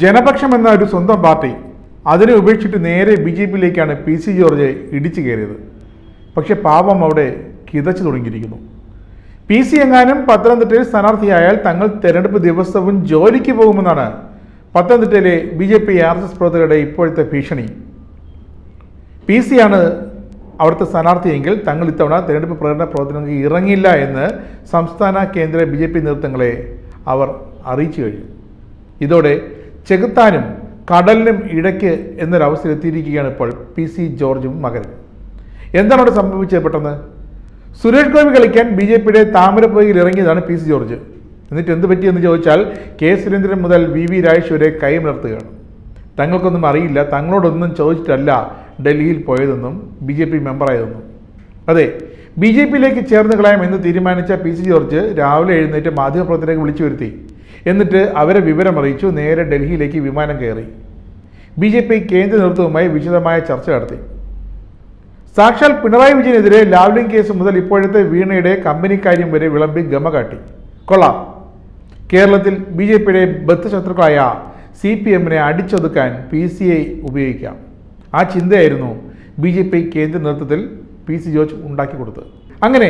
ജനപക്ഷം എന്ന ഒരു സ്വന്തം പാർട്ടി അതിനെ ഉപേക്ഷിച്ചിട്ട് നേരെ ബി ജെ പിയിലേക്കാണ് പി സി ജോർജ് ഇടിച്ചു കയറിയത്. പക്ഷെ പാപം അവിടെ കിതച്ചു തുടങ്ങിയിരിക്കുന്നു. പി സി എങ്ങാനും പത്തനംതിട്ടയിൽ സ്ഥാനാർത്ഥിയായാൽ തങ്ങൾ തെരഞ്ഞെടുപ്പ് ദിവസവും ജോലിക്ക് പോകുമെന്നാണ് പത്തനംതിട്ടയിലെ B J P R S S പ്രവർത്തകരുടെ ഇപ്പോഴത്തെ ഭീഷണി. പി സി ആണ് അവിടുത്തെ സ്ഥാനാർത്ഥിയെങ്കിൽ തങ്ങൾ ഇത്തവണ തെരഞ്ഞെടുപ്പ് പ്രകടന പ്രവർത്തനങ്ങൾക്ക് ഇറങ്ങില്ല എന്ന് സംസ്ഥാന കേന്ദ്ര ബി നേതൃത്വങ്ങളെ അവർ അറിയിച്ചു കഴിഞ്ഞു. ഇതോടെ ചെകുത്താനും കടലിനും ഇടയ്ക്ക് എന്നൊരവസ്ഥയിലെത്തിയിരിക്കുകയാണ് ഇപ്പോൾ പി സി ജോർജും മകനും. എന്താണ് അവിടെ സംഭവിച്ചത് പെട്ടെന്ന്? സുരേഷ് ഗോപി കളിക്കാൻ ബി ജെ പിയുടെ താമരപ്പൊയ്യിൽ ഇറങ്ങിയതാണ് പി സി ജോർജ്. എന്നിട്ട് എന്ത് പറ്റിയെന്ന് ചോദിച്ചാൽ കെ സുരേന്ദ്രൻ മുതൽ വി വി രാജേഷ് വരെ കൈമലർത്തുകയാണ്. തങ്ങൾക്കൊന്നും അറിയില്ല തങ്ങളോടൊന്നും ചോദിച്ചിട്ടല്ല ഡൽഹിയിൽ പോയതെന്നും ബി ജെ പി മെമ്പറായതെന്നും. അതെ ബി ജെ പിയിലേക്ക് ചേർന്ന് കളയാം എന്ന് തീരുമാനിച്ച പി സി ജോർജ് രാവിലെ എഴുന്നേറ്റ് മാധ്യമപ്രവർത്തകരെ വിളിച്ചു വരുത്തി. എന്നിട്ട് അവരെ വിവരം അറിയിച്ചു നേരെ ഡൽഹിയിലേക്ക് വിമാനം കയറി. ബി ജെ പി കേന്ദ്ര നേതൃത്വവുമായി വിശദമായ ചർച്ച നടത്തി. സാക്ഷാൽ പിണറായി വിജയനെതിരെ ലാവ്ലിംഗ് കേസ് മുതൽ ഇപ്പോഴത്തെ വീണയുടെ കമ്പനിക്കാര്യം വരെ വിളമ്പി ഗമ കാട്ടി. കൊള്ളാം. കേരളത്തിൽ ബി ജെ പിയുടെ ബദ്ധശത്രുക്കളായ സി പി എമ്മിനെ അടിച്ചൊതുക്കാൻ പി സി ഐ ഉപയോഗിക്കാം. ആ ചിന്തയായിരുന്നു ബി ജെ പി കേന്ദ്ര നേതൃത്വത്തിൽ പി സി ജോർജ് ഉണ്ടാക്കി കൊടുത്തത്. അങ്ങനെ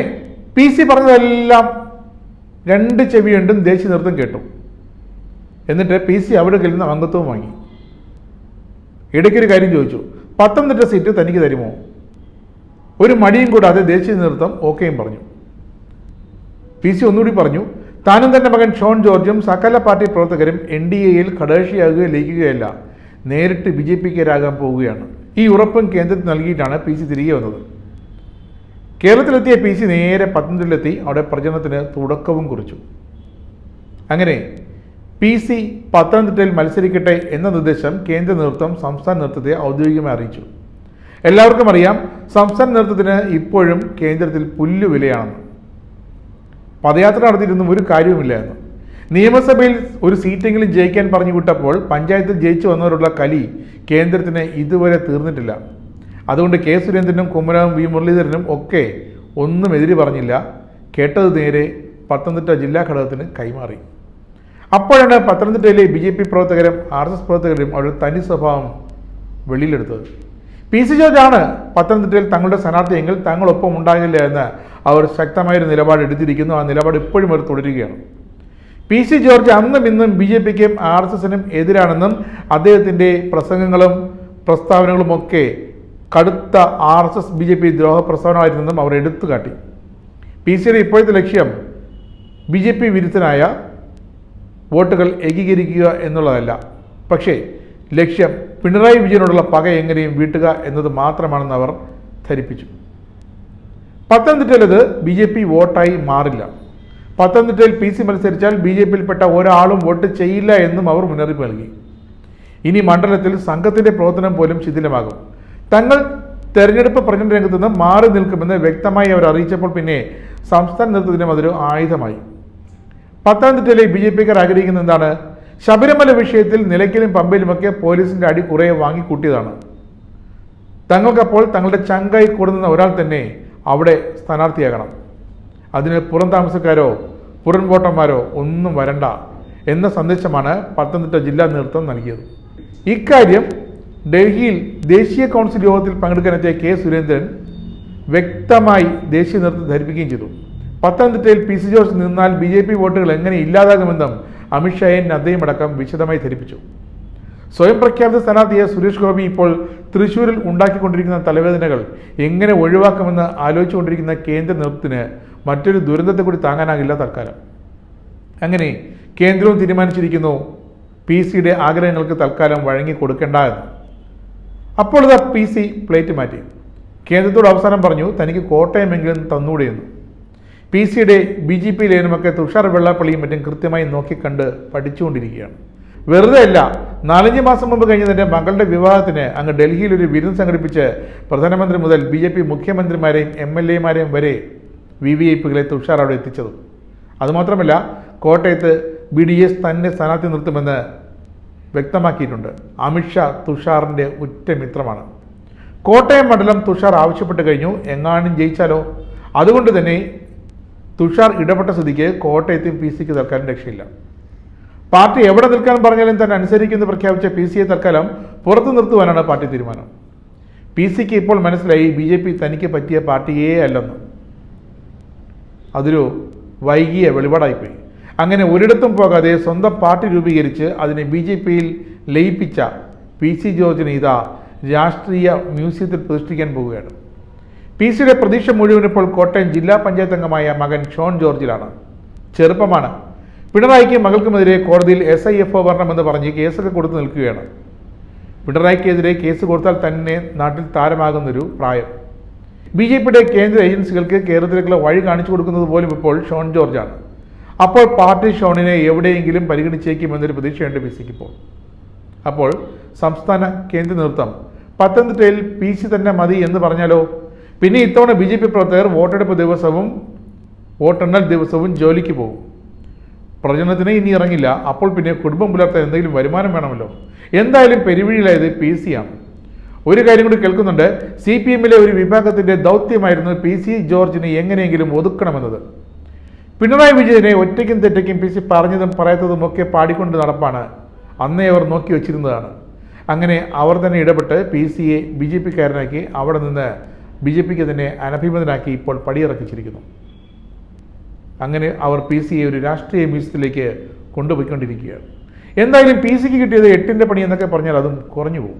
പി സി പറഞ്ഞതെല്ലാം രണ്ട് ചെവിയുണ്ടും ദേശീയ നേതൃത്വം കേട്ടു. എന്നിട്ട് പി സി അവിടെ കയ്യിൽ നിന്ന് അംഗത്വം വാങ്ങി. ഇടയ്ക്കൊരു കാര്യം ചോദിച്ചു. പത്തനംതിട്ട സീറ്റ് തനിക്ക് തരുമോ? ഒരു മടിയും കൂടാതെ ദേശീയ നേതൃത്വം ഓക്കെയും പറഞ്ഞു. പി സി ഒന്നുകൂടി പറഞ്ഞു താനും തന്റെ മകൻ ഷോൺ ജോർജും സകല പാർട്ടി പ്രവർത്തകരും എൻ ഡി എയിൽ ഘടകകക്ഷിയാകുകയോ ലയിക്കുകയല്ല. നേരിട്ട് ബി ജെ പിക്കാരാകാൻ പോവുകയാണ് ഈ ഉറപ്പും കേന്ദ്രത്തിൽ നൽകിയിട്ടാണ് പി സി തിരികെ വന്നത്. കേരളത്തിലെത്തിയ പി സി നേരെ പത്തനംതിട്ടയിലെത്തി അവിടെ പ്രചരണത്തിന് തുടക്കവും കുറിച്ചു. അങ്ങനെ പി സി പത്തനംതിട്ടയിൽ മത്സരിക്കട്ടെ എന്ന നിർദ്ദേശം കേന്ദ്ര നേതൃത്വം സംസ്ഥാന നേതൃത്വത്തെ ഔദ്യോഗികമായി അറിയിച്ചു. എല്ലാവർക്കും അറിയാം സംസ്ഥാന നേതൃത്വത്തിന് ഇപ്പോഴും കേന്ദ്രത്തിൽ പുല്ലുവിലയാണെന്ന് പദയാത്ര നടത്തിയിരുന്നു ഒരു കാര്യവുമില്ലായിരുന്നു. നിയമസഭയിൽ ഒരു സീറ്റെങ്കിലും ജയിക്കാൻ പറഞ്ഞു വിട്ടപ്പോൾ പഞ്ചായത്തിൽ ജയിച്ചു വന്നവരുള്ള കലി കേന്ദ്രത്തിന് ഇതുവരെ തീർന്നിട്ടില്ല. അതുകൊണ്ട് കെ സുരേന്ദ്രനും കുമ്മനവും വി മുരളീധരനും ഒക്കെ ഒന്നും എതിരി പറഞ്ഞില്ല. കേട്ടത് നേരെ പത്തനംതിട്ട ജില്ലാ ഘടകത്തിന് കൈമാറി. അപ്പോഴാണ് പത്തനംതിട്ടയിലെ ബി ജെ പി പ്രവർത്തകരും ആർ എസ് എസ് പ്രവർത്തകരും അവരുടെ തനി സ്വഭാവം വെളിയിലെടുത്തത്. പി സി ആണ് പത്തനംതിട്ടയിൽ തങ്ങളുടെ സ്ഥാനാർത്ഥിയെങ്കിൽ തങ്ങളൊപ്പം ഉണ്ടാകില്ല എന്ന് അവർ ശക്തമായൊരു നിലപാട് എടുത്തിരിക്കുന്നു. ആ നിലപാട് ഇപ്പോഴും അവർ തുടരുകയാണ്. പി സി ജോർജ് അന്നും ഇന്നും ബി ജെ പിക്കും ആർ എസ് എസിനും എതിരാണെന്നും അദ്ദേഹത്തിന്റെ പ്രസംഗങ്ങളും പ്രസ്താവനകളുമൊക്കെ കടുത്ത R S S B J P ദ്രോഹ പ്രസ്താവനമായിരുന്നെന്നും അവർ എടുത്തു കാട്ടി പി സിയുടെ ഇപ്പോഴത്തെ ലക്ഷ്യം ബി ജെ പി വിരുദ്ധനായ വോട്ടുകൾ ഏകീകരിക്കുക എന്നുള്ളതല്ല. പക്ഷേ ലക്ഷ്യം പിണറായി വിജയനോടുള്ള പക എങ്ങനെയും വീട്ടുക എന്നത് മാത്രമാണെന്ന് അവർ ധരിപ്പിച്ചു. പത്തനംതിട്ടയിലത് ബി ജെ പി വോട്ടായി മാറില്ല. പത്തനംതിട്ടയിൽ പി സി മത്സരിച്ചാൽ ബി ജെ പിയിൽപ്പെട്ട ഒരാളും വോട്ട് ചെയ്യില്ല എന്നും അവർ മുന്നറിയിപ്പ് നൽകി. ഇനി മണ്ഡലത്തിൽ സംഘത്തിന്റെ പ്രവർത്തനം പോലും ശിഥിലമാകും. തങ്ങൾ തെരഞ്ഞെടുപ്പ് പ്രചരണ രംഗത്ത് നിന്ന് മാറി നിൽക്കുമെന്ന് വ്യക്തമായി അവർ അറിയിച്ചപ്പോൾ പിന്നെ സംസ്ഥാന നേതൃത്വത്തിനും അതൊരു ആയുധമായി. പത്തനംതിട്ടയിലെ ബി ജെ പിക്കാർ ആഗ്രഹിക്കുന്ന എന്താണ്? ശബരിമല വിഷയത്തിൽ നിലയ്ക്കലും പമ്പയിലുമൊക്കെ പോലീസിന്റെ അടി കുറേ വാങ്ങിക്കൂട്ടിയതാണ്. തങ്ങൾക്കപ്പോൾ തങ്ങളുടെ ചങ്കായി കൂടുന്ന ഒരാൾ തന്നെ അവിടെ സ്ഥാനാർത്ഥിയാകണം. അതിന് പുറം താമസക്കാരോ പുറൻപോട്ടന്മാരോ ഒന്നും വരണ്ട എന്ന സന്ദേശമാണ് പത്തനംതിട്ട ജില്ലാ നേതൃത്വം നൽകിയത്. ഇക്കാര്യം ഡൽഹിയിൽ ദേശീയ കൗൺസിൽ യോഗത്തിൽ പങ്കെടുക്കാനെത്തിയ കെ സുരേന്ദ്രൻ വ്യക്തമായി ദേശീയ നേതൃത്വം ധരിപ്പിക്കുകയും ചെയ്തു. പത്തനംതിട്ടയിൽ പി സി ജോർജ് നിന്നാൽ ബി ജെ പി വോട്ടുകൾ എങ്ങനെ ഇല്ലാതാകുമെന്നും അമിത്ഷായെ നദ്ദയും അടക്കം വിശദമായി ധരിപ്പിച്ചു. സ്വയം പ്രഖ്യാപിത സ്ഥാനാർത്ഥിയെ സുരേഷ് ഗോപി ഇപ്പോൾ തൃശൂരിൽ ഉണ്ടാക്കിക്കൊണ്ടിരിക്കുന്ന തലവേദനകൾ എങ്ങനെ ഒഴിവാക്കുമെന്ന് ആലോചിച്ചുകൊണ്ടിരിക്കുന്ന കേന്ദ്ര നേതൃത്വത്തിന് മറ്റൊരു ദുരന്തത്തെ കൂടി താങ്ങാനാകില്ല തൽക്കാലം. അങ്ങനെ കേന്ദ്രവും തീരുമാനിച്ചിരിക്കുന്നു പി സിയുടെ ആഗ്രഹങ്ങൾക്ക് തൽക്കാലം വഴങ്ങി കൊടുക്കേണ്ട എന്ന്. അപ്പോൾ ഇതാ പി സി പ്ലേറ്റ് മാറ്റി. കേന്ദ്രത്തോട് അവസാനം പറഞ്ഞു തനിക്ക് കോട്ടയമെങ്കിലും തന്നൂടെയെന്ന് പി സിയുടെ ബി ജെ പി ലേനുമൊക്കെ തുഷാർ വെള്ളാപ്പള്ളിയും മറ്റും കൃത്യമായി നോക്കിക്കണ്ട് പഠിച്ചുകൊണ്ടിരിക്കുകയാണ്. വെറുതെ അല്ല നാലഞ്ച് മാസം മുമ്പ് കഴിഞ്ഞതിന്റെ മകളുടെ വിവാഹത്തിന് അങ്ങ് ഡൽഹിയിൽ ഒരു വിരുന്ന് സംഘടിപ്പിച്ച് പ്രധാനമന്ത്രി മുതൽ ബി ജെ പി മുഖ്യമന്ത്രിമാരെയും എം എൽ എമാരെയും വരെ വി വി ഐ പികളെ തുഷാർ അവിടെ എത്തിച്ചതും. അതുമാത്രമല്ല കോട്ടയത്ത് ബി ഡി എസ് തന്നെ സ്ഥാനാർത്ഥി നിർത്തുമെന്ന് വ്യക്തമാക്കിയിട്ടുണ്ട്. അമിത്ഷാ തുഷാറിന്റെ ഉറ്റ മിത്രമാണ്. കോട്ടയം മണ്ഡലം തുഷാർ ആവശ്യപ്പെട്ട് കഴിഞ്ഞു. എങ്ങാനും ജയിച്ചാലോ? അതുകൊണ്ട് തന്നെ തുഷാർ ഇടപെട്ട സ്ഥിതിക്ക് കോട്ടയത്തും പി സിക്ക് തൽക്കാലം രക്ഷയില്ല. പാർട്ടി എവിടെ നിൽക്കാൻ പറഞ്ഞാലും തന്നെ അനുസരിക്കുമെന്ന് പ്രഖ്യാപിച്ച പി സിയെ തൽക്കാലം പുറത്തു നിർത്തുവാനാണ് പാർട്ടി തീരുമാനം. പി സിക്ക് ഇപ്പോൾ മനസ്സിലായി ബി ജെ പി തനിക്ക് പറ്റിയ പാർട്ടിയേ അല്ലെന്ന്. അതൊരു വൈകിയ വെളിപാടായിപ്പോയി. അങ്ങനെ ഒരിടത്തും പോകാതെ സ്വന്തം പാർട്ടി രൂപീകരിച്ച് അതിനെ ബി ജെ പിയിൽ ലയിപ്പിച്ച പി സി ജോർജിനെ ഇതാ രാഷ്ട്രീയ മ്യൂസിയത്തിൽ പ്രതിഷ്ഠിക്കാൻ പോവുകയാണ്. പി സിയുടെ പ്രതീക്ഷ മുഴുവൻ ഇപ്പോൾ കോട്ടയം ജില്ലാ പഞ്ചായത്ത് അംഗമായ മകൻ ഷോൺ ജോർജിലാണ്. ചെറുപ്പമാണ്. പിണറായിക്ക് മകൾക്കുമെതിരെ കോടതിയിൽ എസ് ഐ എഫ് ഒ വരണമെന്ന് പറഞ്ഞ് കേസൊക്കെ കൊടുത്തു നിൽക്കുകയാണ്. പിണറായിക്കെതിരെ കേസ് കൊടുത്താൽ തന്നെ നാട്ടിൽ താരമാകുന്നൊരു പ്രായം. ബി ജെ പിയുടെ കേന്ദ്ര ഏജൻസികൾക്ക് കേരളത്തിലേക്കുള്ള വഴി കാണിച്ചു കൊടുക്കുന്നത് പോലും ഇപ്പോൾ ഷോൺ ജോർജാണ്. അപ്പോൾ പാർട്ടി ഷോണിനെ എവിടെയെങ്കിലും പരിഗണിച്ചേക്കുമെന്നൊരു പ്രതീക്ഷയുണ്ട് പി സിക്ക് ഇപ്പോൾ. അപ്പോൾ സംസ്ഥാന കേന്ദ്ര നേതൃത്വം പത്തനംതിട്ടയിൽ പി സി തന്നെ മതി എന്ന് പറഞ്ഞാലോ? പിന്നെ ഇത്തവണ ബി ജെ പി പ്രവർത്തകർ വോട്ടെടുപ്പ് ദിവസവും വോട്ടെണ്ണൽ ദിവസവും ജോലിക്ക് പോകും. പ്രചരണത്തിന് ഇനി ഇറങ്ങില്ല. അപ്പോൾ പിന്നെ കുടുംബം പുലർത്താൻ എന്തെങ്കിലും വരുമാനം വേണമല്ലോ. എന്തായാലും പെരുവിഴിയിലായത് പി സി ആണ്. ഒരു കാര്യം കൂടി കേൾക്കുന്നുണ്ട്. സി പി എമ്മിലെ ഒരു വിഭാഗത്തിന്റെ ദൗത്യമായിരുന്നു പി സി ജോർജിനെ എങ്ങനെയെങ്കിലും ഒതുക്കണമെന്നത്. പിണറായി വിജയനെ ഒറ്റയ്ക്കും തെറ്റയ്ക്കും പി സി പറഞ്ഞതും പറയാത്തതും ഒക്കെ പാടിക്കൊണ്ട് നടപ്പാണ്. അന്നേ അവർ നോക്കി വച്ചിരുന്നതാണ്. അങ്ങനെ അവർ തന്നെ ഇടപെട്ട് പി സിയെ ബി ജെ പിക്കാരനാക്കി അവിടെ നിന്ന് ബി ജെ പിക്ക് തന്നെ അനഭിമതനാക്കി ഇപ്പോൾ പടിയിറക്കിച്ചിരിക്കുന്നു. അങ്ങനെ അവർ പി സിയെ ഒരു രാഷ്ട്രീയ മ്യൂസിയത്തിലേക്ക് കൊണ്ടുപോയിക്കൊണ്ടിരിക്കുകയാണ്. എന്തായാലും പി സിക്ക് കിട്ടിയത് എട്ടിന്റെ പണി എന്നൊക്കെ പറഞ്ഞാൽ അതും കുറഞ്ഞു പോകും.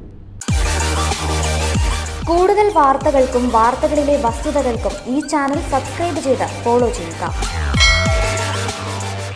കൂടുതൽ വാർത്തകൾക്കും വാർത്തകളിലെ വസ്തുതകൾക്കും ഈ ചാനൽ സബ്സ്ക്രൈബ് ചെയ്ത് ഫോളോ ചെയ്യുക.